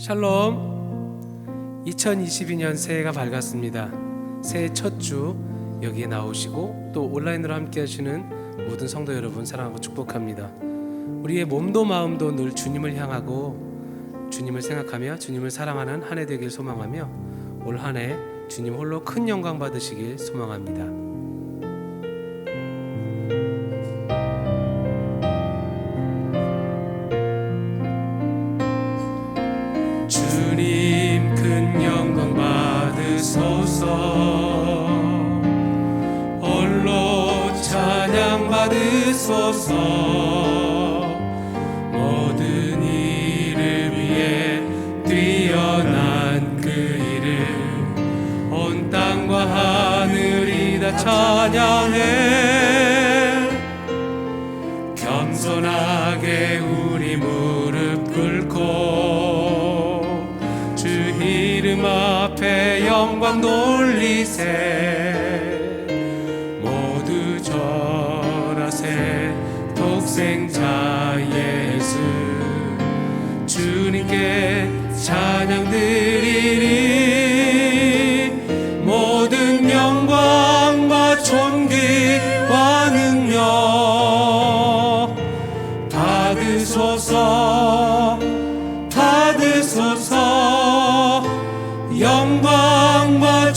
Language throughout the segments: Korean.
샬롬. 2022년 새해가 밝았습니다. 새해 첫 주 여기에 나오시고 또 온라인으로 함께 하시는 모든 성도 여러분 사랑하고 축복합니다. 우리의 몸도 마음도 늘 주님을 향하고 주님을 생각하며 주님을 사랑하는 한 해 되길 소망하며 올 한 해 주님 홀로 큰 영광 받으시길 소망합니다 받으소서. 모든 일을 위해 뛰어난 그 이름 온 땅과 하늘이 다 찬양해. 겸손하게 우리 무릎 꿇고 주 이름 앞에 영광 돌리세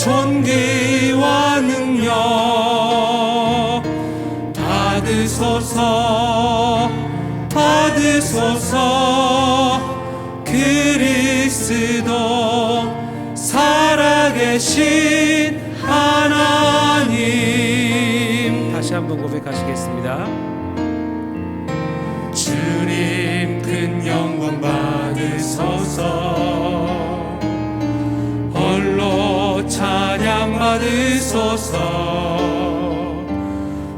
존귀와 능력 받으소서 받으소서. 그리스도 살아계신 하나님. 다시 한번 고백하시겠습니다. 주님 큰 영광 받으소서 찬양 받으소서.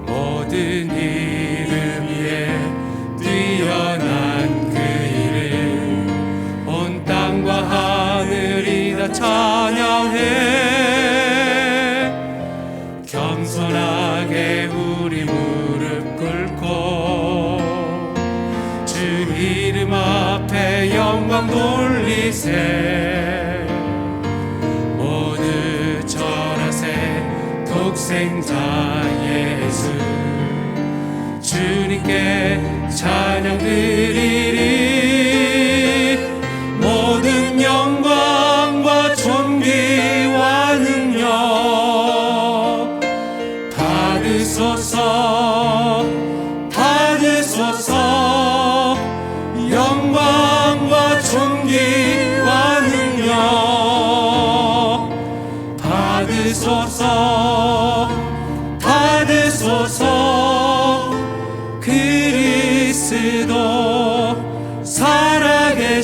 모든 이름 위에 뛰어난 그 이름 온 땅과 하늘이 다 찬양해. 겸손하게 우리 무릎 꿇고 주 이름 앞에 영광 돌리세 독생자 예수. 주님께 찬양 드리리. 모든 영광과 존귀와 능력 받으소서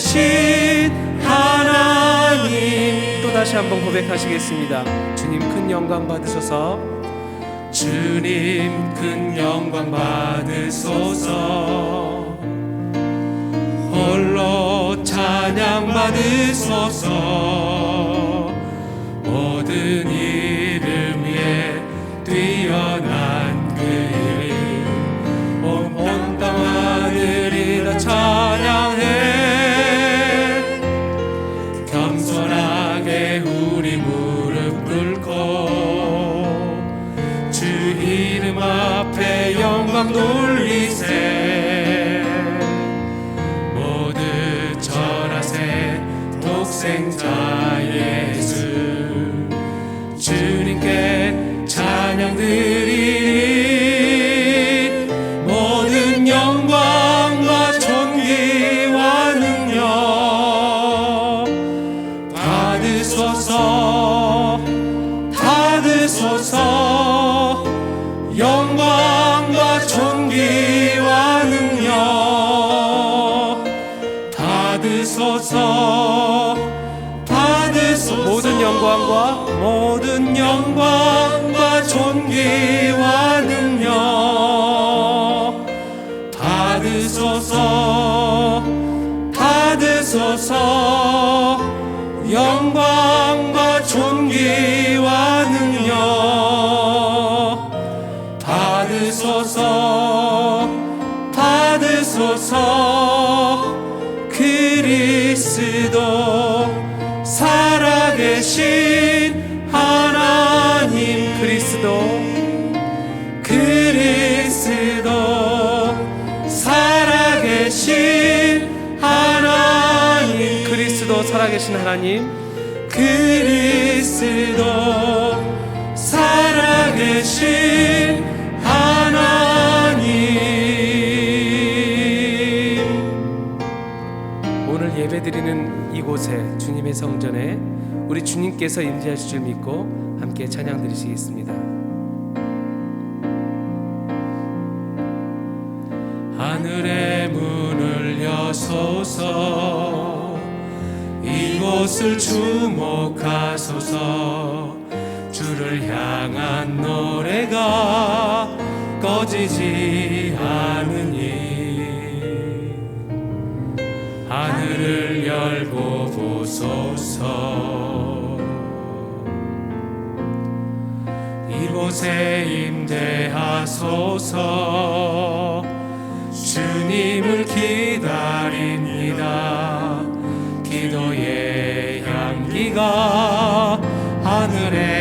살아계신 하나님. 또 다시 한번 고백하시겠습니다. 주님 큰 영광 받으소서. 주님 큰 영광 받으소서. 홀로 찬양 받으소서 겸손하게 우리 무릎 꿇고 주 이름 앞에 영광 돌리세. 모두 절하세 독생자 예수. 주님께 영광과 모든 영광과 존귀와 능력 받으소서 받으소서. 영광과 존귀와 능력 받으소서 받으소서 살아계신 하나님 그리스도 그리스도 살아계신 하나님 그리스도 살아계신 하나님 그리스도 살아계신 하나님. 오늘 예배드리는 이곳에 주님의 성전에 우리 주님께서 임재하실 줄 믿고 함께 찬양 드리시겠습니다. 하늘의 문을 여소서 이곳을 주목하소서 주를 향한 노래가 꺼지지 하늘을 열고 보소서. 이곳에 임대하소서. 주님을 기다립니다. 기도의 향기가 하늘에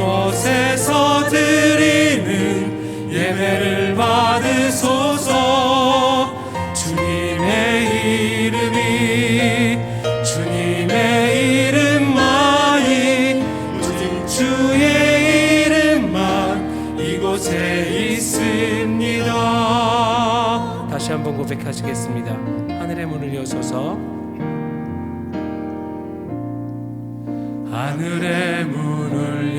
이곳에서 드리는 예배를 받으소서. 주님의 이름이 주님의 이름만이 오직 주의 이름만 이곳에 있습니다. 다시 한번 고백하시겠습니다. 하늘의 문을 여소서. 하늘의 문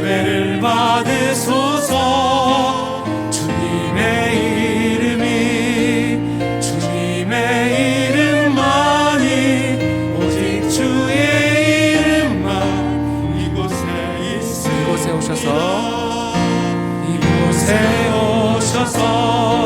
예배를 받으소서. 주님의 이름이 주님의 이름만이 오직 주의 이름만 이곳에 있으 이곳에 오셔서 이곳에 오셔서